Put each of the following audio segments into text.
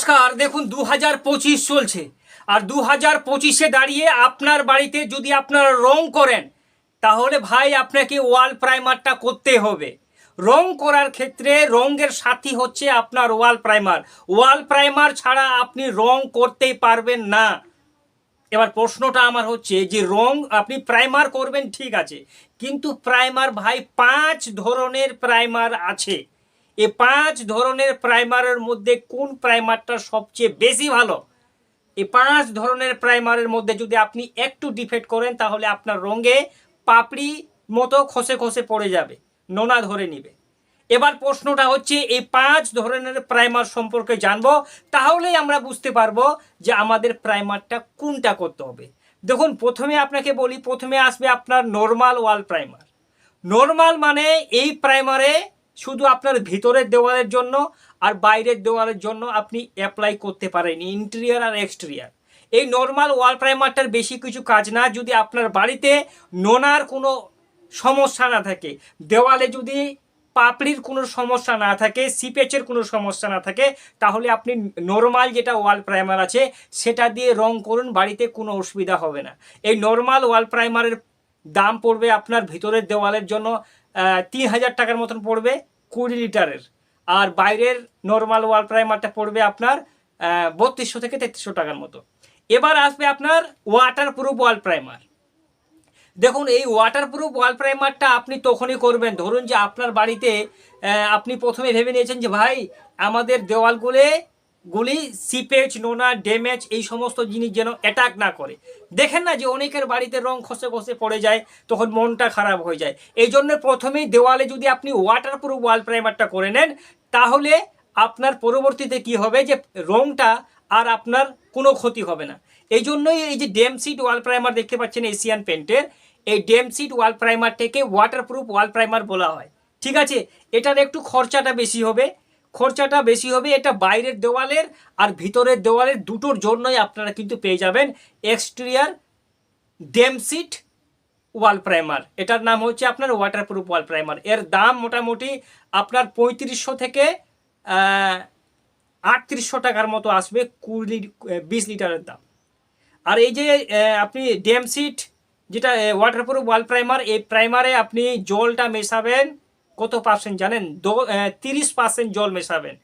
নমস্কার, দেখুন দু হাজার পঁচিশ চলছে। আর দু হাজার পঁচিশে দাঁড়িয়ে আপনার বাড়িতে যদি আপনারা রং করেন, তাহলে ভাই আপনাকে ওয়াল প্রাইমারটা করতে হবে। রং করার ক্ষেত্রে রঙের সাথী হচ্ছে আপনার ওয়াল প্রাইমার। ওয়াল প্রাইমার ছাড়া আপনি রং করতেই পারবেন না। এবার প্রশ্নটা আমার হচ্ছে যে, রং আপনি প্রাইমার করবেন, ঠিক আছে। কিন্তু প্রাইমার ভাই পাঁচ ধরনের প্রাইমার আছে। এই পাঁচ ধরনের প্রাইমারের মধ্যে কোন প্রাইমারটা সবচেয়ে বেশি ভালো? এই পাঁচ ধরনের প্রাইমারের মধ্যে যদি আপনি একটু ডিফেক্ট করেন, তাহলে আপনার রঙে পাপড়ি মতো খসে খসে পড়ে যাবে, নোনা ধরে নিবে। এবার প্রশ্নটা হচ্ছে, এই পাঁচ ধরনের প্রাইমার সম্পর্কে জানব, তাহলেই আমরা বুঝতে পারব যে আমাদের প্রাইমারটা কোনটা করতে হবে। দেখুন, প্রথমে আপনাকে বলি, প্রথমে আসবে আপনার নর্মাল ওয়াল প্রাইমার নর্মাল মানে এই প্রাইমারে শুধু আপনার ভিতরের দেওয়ালের জন্য আর বাইরের দেওয়ালের জন্য আপনি অ্যাপ্লাই করতে পারেন ইন্টেরিয়ার আর এক্সটেরিয়ার এই নর্মাল ওয়াল প্রাইমারটার বেশি কিছু কাজ না, যদি আপনার বাড়িতে নোনার কোনো সমস্যা না থাকে, দেওয়ালে যদি পাপড়ির কোনো সমস্যা না থাকে সিপেচের কোনো সমস্যা না থাকে, তাহলে আপনি নর্মাল যেটা ওয়াল প্রাইমার আছে, সেটা দিয়ে রং করুন, বাড়িতে কোনো অসুবিধা হবে না। এই নর্মাল ওয়াল প্রাইমারের দাম পড়বে আপনার ভিতরের দেওয়ালের জন্য তিন হাজার টাকার মতন পড়বে। কুড়ি লিটারের। আর বাইরের নর্মাল ওয়াল প্রাইমারটা পড়বে আপনার বত্রিশশো থেকে তেত্রিশশো টাকার মতো। এবার আসবে আপনার ওয়াটার প্রুফ ওয়াল প্রাইমার দেখুন, এই ওয়াটার প্রুফ ওয়াল প্রাইমারটা আপনি তখনই করবেন। ধরুন যে আপনার বাড়িতে আপনি প্রথমে ভেবে নিয়েছেন যে, ভাই, আমাদের দেওয়ালগুলো গুলি সিপেজ নোনা ড্যামেজ এই সমস্ত জিনিস যেন অ্যাটাক না করে। দেখেন না যে অনেকের বাড়িতে রং খসে খসে পড়ে যায়, তখন মনটা খারাপ হয়ে যায়। এই জন্য প্রথমেই দেওয়ালে যদি আপনি ওয়াটারপ্রুফ ওয়াল প্রাইমারটা করে নেন, তাহলে আপনার পরবর্তীতে কি হবে যে রংটা আর আপনার কোনো ক্ষতি হবে না। এই জন্যই এই যে ডেম সিট ওয়াল প্রাইমার দেখতে পাচ্ছেন এশিয়ান পেন্টের এই ডেম সিট ওয়াল প্রাইমারটাকে ওয়াটারপ্রুফ ওয়াল প্রাইমার বলা হয়। ঠিক আছে? এটার একটু খরচাটা বেশি হবে। খরচাটা বেশি হবে, এটা বাইরের দেওয়ালের আর ভিতরের দেওয়ালের দুটোর জন্যই আপনারা কিন্তু পেয়ে যাবেন exterior damp sheath wall primer এটার নাম হচ্ছে আপনার ওয়াটারপ্রুফ ওয়াল প্রাইমার এর দাম মোটামুটি আপনার পঁয়ত্রিশশো থেকে আটত্রিশশো টাকার মতো আসবে কুড়ি বিশ লিটারের দাম। আর এই যে আপনি ড্যাম সিট যেটা ওয়াটারপ্রুফ ওয়াল প্রাইমার এই প্রাইমারে আপনি জলটা মেশাবেন কত পার্সেন্ট জানেন? তিরিশ পার্সেন্ট জল মেশাবেন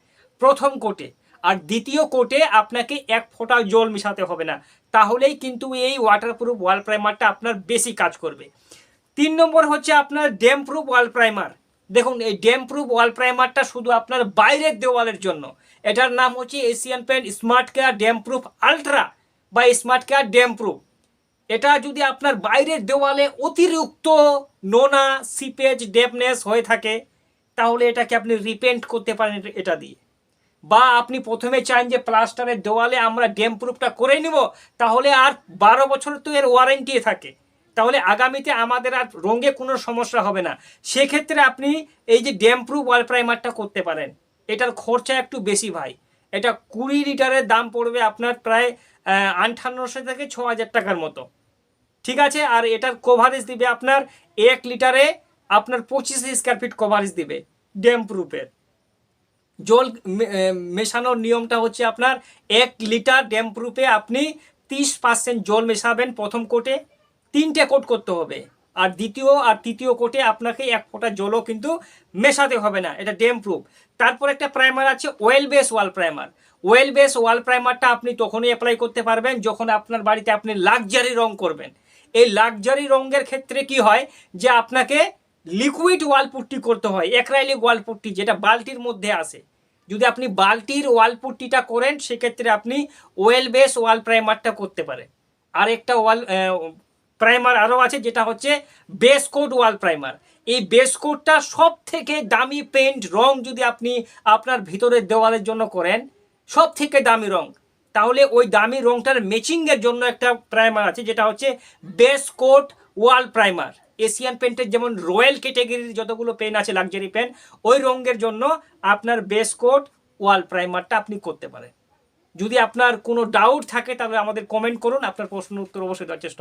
প্রথম কোটে। আর দ্বিতীয় কোটে আপনাকে এক ফোঁটা জল মেশাতে হবে না। তাহলেই কিন্তু এই ওয়াটারপ্রুফ ওয়াল প্রাইমারটা আপনার বেশি কাজ করবে। তিন নম্বর হচ্ছে আপনার ড্যাম প্রুফ ওয়াল প্রাইমার দেখুন, এই ড্যাম প্রুফ ওয়াল প্রাইমারটা শুধু আপনার বাইরের দেওয়ালের জন্য। এটার নাম হচ্ছে Asian paint smart care damp proof ultra বা স্মার্ট কেয়ার ড্যাম প্রুফ এটা যদি আপনার বাইরের দেওয়ালে অতিরিক্ত নোনা সিপেজ ডেপনেস হয়ে থাকে, তাহলে এটাকে আপনি রিপেন্ট করতে পারেন এটা- দিয়ে। বা আপনি প্রথমে চান যে প্লাস্টারের দেওয়ালে আমরা ড্যাম প্রুফটা করে নিব, তাহলে আর বারো বছর তো এর ওয়ারেন্টি থাকে। তাহলে আগামীতে আমাদের আর রঙে কোনো সমস্যা হবে না। সেক্ষেত্রে আপনি এই যে ড্যাম প্রুফ ওয়াল প্রাইমারটা করতে পারেন। এটার খরচা একটু বেশি ভাই। এটা কুড়ি লিটারের দাম পড়বে আপনার প্রায় আহ, আটান্নশো থেকে ছ হাজার টাকার মতো। ঠিক আছে? আর এটার কভারেজ দিবে আপনার এক লিটারে আপনার পঁচিশ স্কোয়ার ফিট কভারেজ দিবে ড্যাম প্রুফের জল মেশানোর নিয়মটা হচ্ছে আপনার এক লিটার ড্যাম প্রুফে আপনি তিরিশ পার্সেন্ট জল মেশাবেন প্রথম কোটে তিনটে কোট করতে হবে। আর দ্বিতীয় আর তৃতীয় কোটে আপনাকে এক ফোঁটা জলও কিন্তু মেশাতে হবে না। এটা ডেম প্রুফ। তারপর একটা প্রাইমার আছে oil base wall primer oil base wall প্রাইমারটা আপনি তখনই অ্যাপ্লাই করতে পারবেন যখন আপনার বাড়িতে আপনি লাক্সারি রং করবেন। এই লাক্সারি রঙের ক্ষেত্রে কি হয় যে আপনাকে লিকুইড ওয়াল পুট্টি করতে হয় একরাইলিক ওয়াল পুট্টি যেটা বালতির মধ্যে আসে যদি আপনি বালতির ওয়াল পুট্টিটা করেন, সেক্ষেত্রে আপনি ওয়েল বেস ওয়াল প্রাইমারটা করতে পারেন। আর একটা ওয়াল প্রাইমার আরও আছে, যেটা হচ্ছে বেস কোড ওয়াল প্রাইমার এই বেস কোডটা সব থেকে দামি পেন্ট রং যদি আপনি আপনার ভিতরের দেওয়ালের জন্য করেন সব থেকে দামি রং। তাহলে ওই দামি রংটার ম্যাচিংয়ের জন্য একটা প্রাইমার আছে, যেটা হচ্ছে base coat wall primer Asian পেন্টের যেমন রয়্যাল ক্যাটেগরির যতগুলো পেন আছে লাক্সারি পেন ওই রঙের জন্য আপনার বেস কোট ওয়াল প্রাইমারটা আপনি করতে পারেন। যদি আপনার কোনো ডাউট থাকে, তাহলে আমাদের কমেন্ট করুন, আপনার প্রশ্ন উত্তর অবশ্যই দেওয়ার চেষ্টা